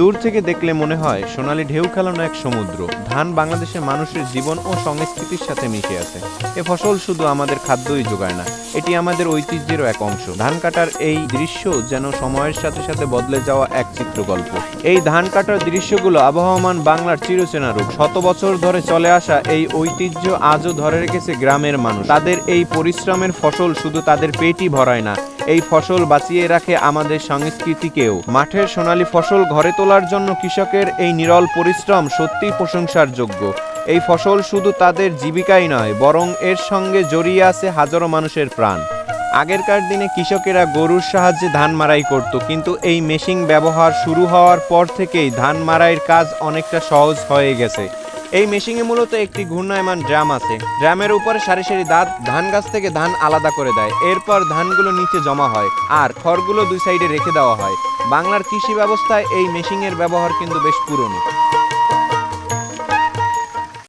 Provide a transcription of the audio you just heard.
দূর থেকে দেখলে মনে হয় সোনালী ঢেউ খেলানো এক সমুদ্র। ধান বাংলাদেশের মানুষের জীবন ও সংস্কৃতির সাথে মিশে আছে। এ ফসল শুধু আমাদের খাদ্যই যোগায় না, এটি আমাদের ঐতিহ্যেরও এক অংশ। ধান কাটার এই দৃশ্য যেন সময়ের সাথে সাথে বদলে যাওয়া এক চিত্রকল্প এই ধান কাটার দৃশ্যগুলো আবহমান বাংলার চিরচেনা রূপ। শত বছর ধরে চলে আসা এই ঐতিহ্য আজও ধরে রেখেছে গ্রামের মানুষ। তাদের এই পরিশ্রমের ফসল শুধু তাদের পেটই ভরায় না, এই ফসল বাঁচিয়ে রাখে আমাদের সংস্কৃতিকেও। মাঠের সোনালী ফসল ঘরে তোলার জন্য কৃষকের এই নিরল পরিশ্রম সত্যিই প্রশংসার যোগ্য এই ফসল শুধু তাদের জীবিকাই নয়, বরং এর সঙ্গে জড়িয়ে আছে হাজারো মানুষের প্রাণ। আগেরকার দিনে কৃষকেরা গরুর সাহায্যে ধান মারাই করত, কিন্তু এই মেশিন ব্যবহার শুরু হওয়ার পর থেকেই ধান মারাইয়ের কাজ অনেকটা সহজ হয়ে গেছে। এই মেশিনে মূলত একটি ঘূর্ণায়মান ড্রাম আছে। ড্রামের উপর সারি সারি দাঁত, ধান গাছ থেকে ধান আলাদা করে দেয়। এরপর ধানগুলো নিচে জমা হয় আর খড়গুলো দুই সাইডে রেখে দেওয়া হয়। বাংলার কৃষি ব্যবস্থায় এই মেশিনের ব্যবহার কিন্তু বেশ পুরনো।